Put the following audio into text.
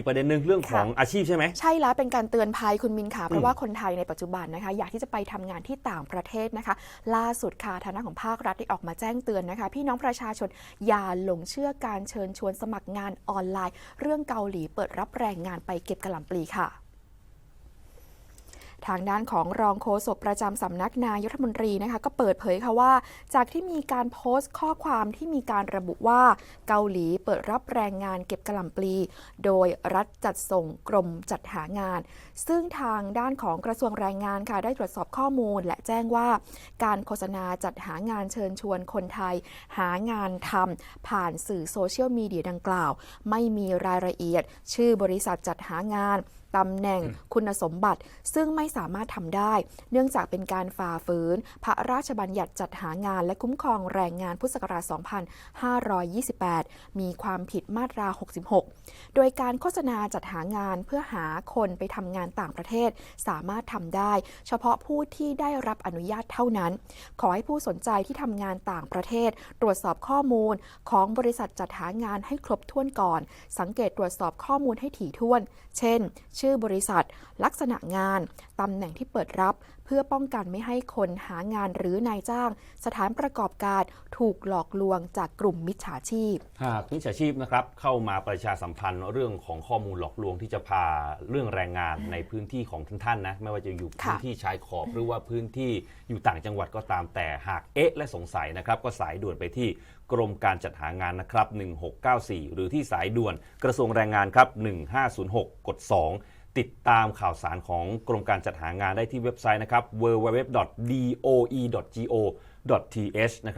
อีกประเด็นหนึ่งเรื่องของอาชีพใช่ไหมใช่แล้วเป็นการเตือนภัยคุณมินค่ะเพราะว่าคนไทยในปัจจุบันนะคะ อยากที่จะไปทำงานที่ต่างประเทศนะคะ ล่าสุดค่ะทางด้านของภาครัฐได้ออกมาแจ้งเตือนนะคะ พี่น้องประชาชนอย่าหลงเชื่อการเชิญชวนสมัครงานออนไลน์ เรื่องเกาหลีเปิดรับแรงงานไปเก็บกระหล่ำปลีค่ะ ทางด้านของรองโฆษกประจำสำนักนายกรัฐมนตรีนะคะก็เปิดเผยค่ะว่า จากที่มีการโพสต์ข้อความที่มีการระบุว่าเกาหลีเปิดรับแรงงานเก็บกระหล่ำปลี โดยรัฐจัดส่งกรมจัดหางาน ซึ่งทางด้านของกระทรวงแรงงานค่ะได้ตรวจสอบข้อมูล และแจ้งว่าการโฆษณาจัดหางานเชิญชวนคนไทย หางานทำผ่านสื่อโซเชียลมีเดียดังกล่าว ไม่มีรายละเอียด ชื่อบริษัทจัดหางาน ตำแหน่งคุณสมบัติ ซึ่งไม่สามารถทำได้ เนื่องจากเป็นการฝ่าฝืน พระราชบัญญัติจัดหางานและคุ้มครองแรงงานพุทธศักราช 2528 มีความผิดมาตรา 66 โดยการโฆษณาจัดหางานเพื่อหาคนไปทำงานต่างประเทศ สามารถทำได้ เฉพาะผู้ที่ได้รับอนุญาตเท่านั้น ขอให้ผู้สนใจที่ทำงานต่างประเทศ ตรวจสอบข้อมูลของบริษัทจัดหางานให้ครบถ้วนก่อน สังเกตตรวจสอบข้อมูลให้ถี่ถ้วน เช่นชื่อบริษัท ลักษณะงานตำแหน่งที่เปิดรับ เพื่อป้องกันไม่ให้คนหางานหรือนายจ้าง สถานประกอบการถูกหลอกลวงจากกลุ่มมิจฉาชีพ หากมิจฉาชีพนะครับเข้ามาประชาสัมพันธ์เรื่องของข้อมูลหลอกลวงที่จะพาเรื่องแรงงานในพื้นที่ของท่านท่านนะไม่ว่าจะอยู่ค่ะพื้นที่ชายขอบหรือว่าพื้นที่อยู่ต่างจังหวัดก็ตามแต่หากเอ๊ะและสงสัยนะครับก็สายด่วนไปที่กรมการจัดหางานนะครับ 1694 หรือที่สายด่วนกระทรวงแรงงานครับ 1506 กด 2 ติดตามข่าวสารของกรมการจัดหางานได้ที่เว็บไซต์นะครับ www.doe.go.th นะครับ